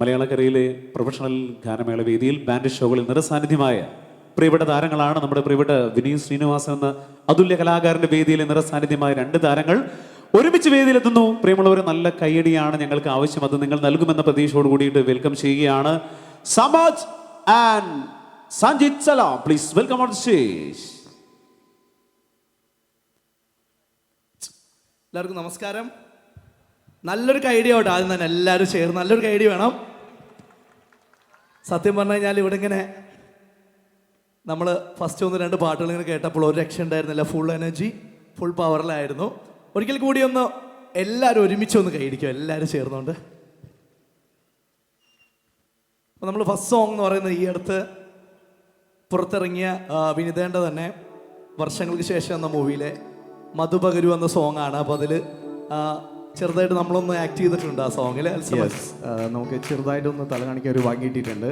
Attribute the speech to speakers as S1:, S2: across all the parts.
S1: മലയാളക്കരയിലെ professional ഗാനമേള വേദിയിൽ band ഷോകളിൽ നിറസാന്നിധ്യമായ പ്രിയപ്പെട്ട താരങ്ങളാണ് നമ്മുടെ പ്രിയപ്പെട്ട വിനീത് ശ്രീനിവാസൻ എന്ന അതുല്യ കലാകാരന്റെ വേദിയിൽ നിറസാന്നിധ്യമായ രണ്ട് താരങ്ങൾ. ഒരുമിച്ച് വേദിയിലെത്തുന്നു. പ്രിയമുള്ളവർ നല്ല കയ്യടിയാണ് ഞങ്ങൾക്ക് ആവശ്യം. അത് നിങ്ങൾ നൽകുമെന്ന പ്രതീക്ഷയോട് കൂടിയിട്ട് വെൽക്കം ചെയ്യുകയാണ് Samaj and Sanjith Salam. Please welcome on stage
S2: എല്ലാവർക്കും നമസ്കാരം. നല്ലൊരു കൈഡിയ കേട്ടോ ആദ്യം തന്നെ എല്ലാവരും ചേർന്ന് നല്ലൊരു കൈഡി വേണം. സത്യം പറഞ്ഞു കഴിഞ്ഞാൽ ഇവിടെ ഇങ്ങനെ നമ്മൾ ഫസ്റ്റ് ഒന്ന് രണ്ട് പാട്ടുകൾ ഇങ്ങനെ കേട്ടപ്പോൾ ഒരു രക്ഷ ഉണ്ടായിരുന്നില്ല. ഫുൾ എനർജി ഫുൾ പവറിലായിരുന്നു ഒരിക്കൽ കൂടി ഒന്ന് എല്ലാവരും ഒരുമിച്ച് ഒന്ന് കൈയടിക്കും. എല്ലാവരും ചേർന്നുകൊണ്ട് അപ്പോൾ നമ്മൾ ഫസ്റ്റ് സോങ് എന്ന് പറയുന്നത് ഈ അടുത്ത് പുറത്തിറങ്ങിയ വിനിതേന്റെ തന്നെ വർഷങ്ങൾക്ക് ശേഷം എന്ന മൂവിയിലെ മധുപകരു എന്ന സോങ്ങാണ് അപ്പോൾ അതിൽ ചെറുതായിട്ട് നമ്മളൊന്ന് ആക്ട് ചെയ്തിട്ടുണ്ട് ആ സോങ്ങിൽ
S3: നമുക്ക് ചെറുതായിട്ടൊന്ന് തല കാണിക്കാൻ ഒരു ഭാഗ്യം കിട്ടിയിട്ടുണ്ട്.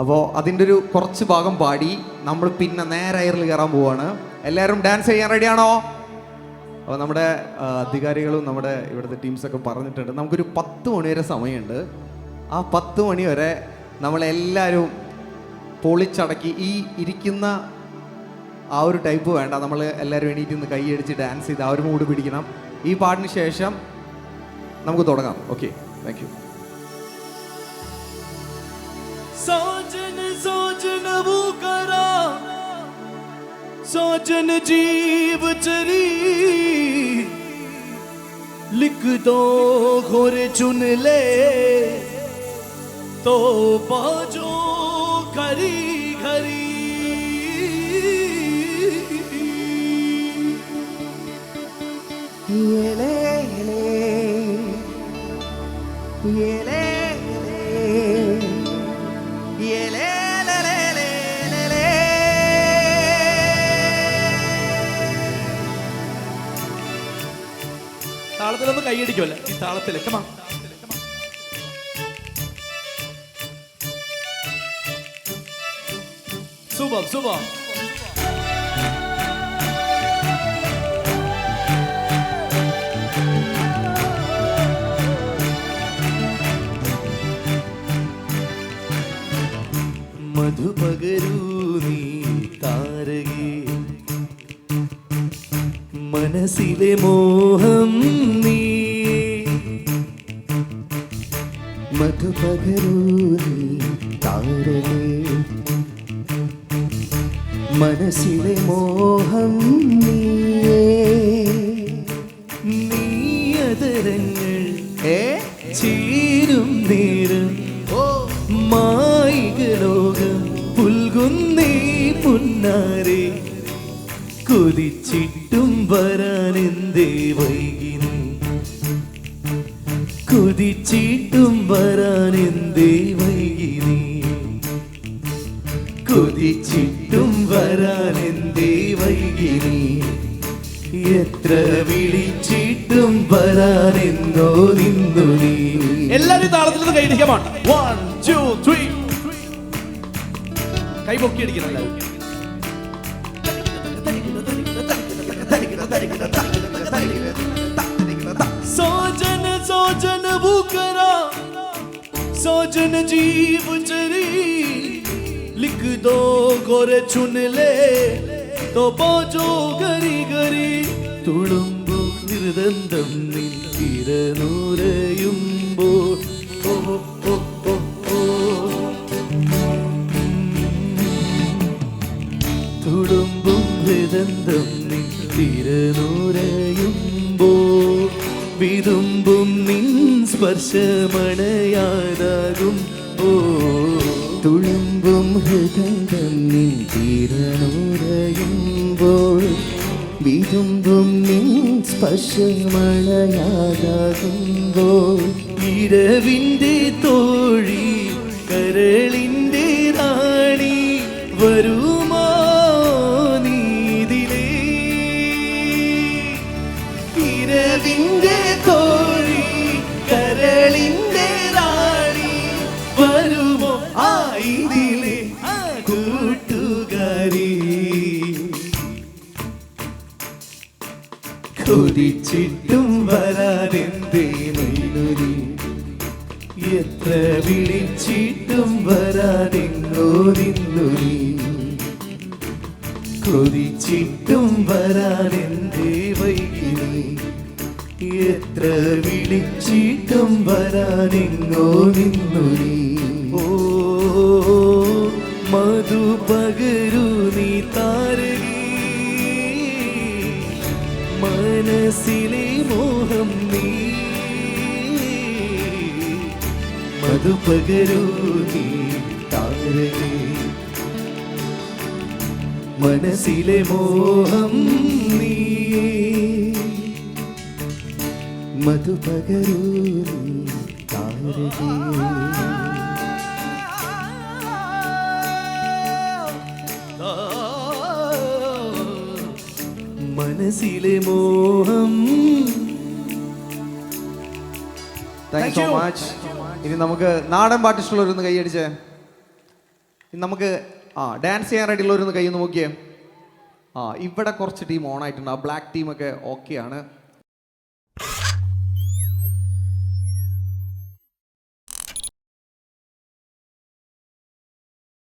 S3: അപ്പോൾ അതിന്റെ ഒരു കുറച്ച് ഭാഗം പാടി നമ്മൾ പിന്നെ നേരെ എയറിൽ കയറാൻ പോവാണ്. എല്ലാവരും ഡാൻസ് ചെയ്യാൻ റെഡിയാണോ അപ്പോൾ നമ്മുടെ അധികാരികളും നമ്മുടെ ഇവിടുത്തെ ടീംസൊക്കെ പറഞ്ഞിട്ടുണ്ട്. നമുക്കൊരു പത്ത് മണിവരെ സമയമുണ്ട്. ആ പത്ത് മണി വരെ നമ്മളെല്ലാവരും പൊളിച്ചടക്കി ഈ ഇരിക്കുന്ന ആ ഒരു ടൈപ്പ് വേണ്ട. നമ്മൾ എല്ലാവരും എണീറ്റ് നിന്ന് കൈയടിച്ച് ഡാൻസ് ചെയ്ത് ആ ഒരു മൂഡ് പിടിക്കണം. ഈ പാട്ടിന് ശേഷം നമുക്ക് തുടങ്ങാം ഓക്കെ താങ്ക് യു
S2: सोचन सोचन वो करा सोचन जीव चरी लिख दो घोरे चुन ले तो बाजो खरी खरी താളത്തിലൊന്ന് കൈയടിക്കുമല്ല ഈ താളത്തിൽ കമാ സൂപ്പർ സൂപ്പർ മധുപകരൂ നീ താരകേ. മനസ്സിലെ മോഹം നീ.
S4: മധുപകരൂരി താരകേ. മനസ്സിലെ മോഹം നീയേ
S2: നീയതരങ്ങൾ ചേരും നേരം. മായിക പുന്നാരെ കൊതിച്ചിട്ടും എന്തേ വൈകിനി? കൊതിച്ചിട്ടും എന്തേ വൈകിനി? കൊതിച്ചിട്ടും എന്തേ വൈകിനി? എത്ര വിളിച്ചിട്ടും വരാനെന്നോ നിന്നു നീ? എല്ലാരും താളത്തിൽ വൺ കൈ പൊക്കി അടിക്കണം सोजन सोजन भूकरा सोजन जीव चरी लिख दो गोरे चुन ले तो പോജോ ഗരി ഗരി തുളുമ്പു നിർദന്തം നിരനൂരയുമ്പോൾ ഓ തിരനൂരയുമ്പോ വിതുമ്പും നിൻ സ്പർശമണയാതാകും. ഓ
S4: തുളുമ്പും ഹൃദയം നിൻ തിരനുരയുമ്പോൾ വിതുമ്പും നിൻ സ്പർശമണയാകുമ്പോൾ
S2: ഇരവിന്റെ തോഴി കരളിന്റെ റാണി വരുമോ കൊതിച്ചിട്ടും വരാനെന്തേ എത്ര വിളിച്ചിട്ടും വരാനെങ്ങോ നീ കൊതിച്ചിട്ടും വരാനെന്തേ വൈകിനി? എത്ര വിളിച്ചിട്ടും വരാനെങ്ങോ നിന്നുരി ഓ മധു പകരു നീ താരകി മനസ്സിലെ മോഹം നീ. മധു പകരു നീ മനസ്സിലെ മോഹം നീ. മധുപകരൂ താരകേ മനസ്സിലെ മോഹം.
S3: താങ്ക് യു സോ മച്ച് ഇനി നമുക്ക് നാടൻ പാട്ട് ഇഷ്ടമുള്ളവരൊന്ന് കൈയടിച്ചേ ഇനി നമുക്ക് ആ ഡാൻസ് ചെയ്യാൻ റെഡി ഉള്ളവരൊന്ന് കൈ ഒന്ന് നോക്കിയേ. ആ ഇവിടെ കുറച്ച് ടീം ഓൺ ആയിട്ടുണ്ട്. ആ ബ്ലാക്ക് ടീമൊക്കെ ഓക്കെയാണ്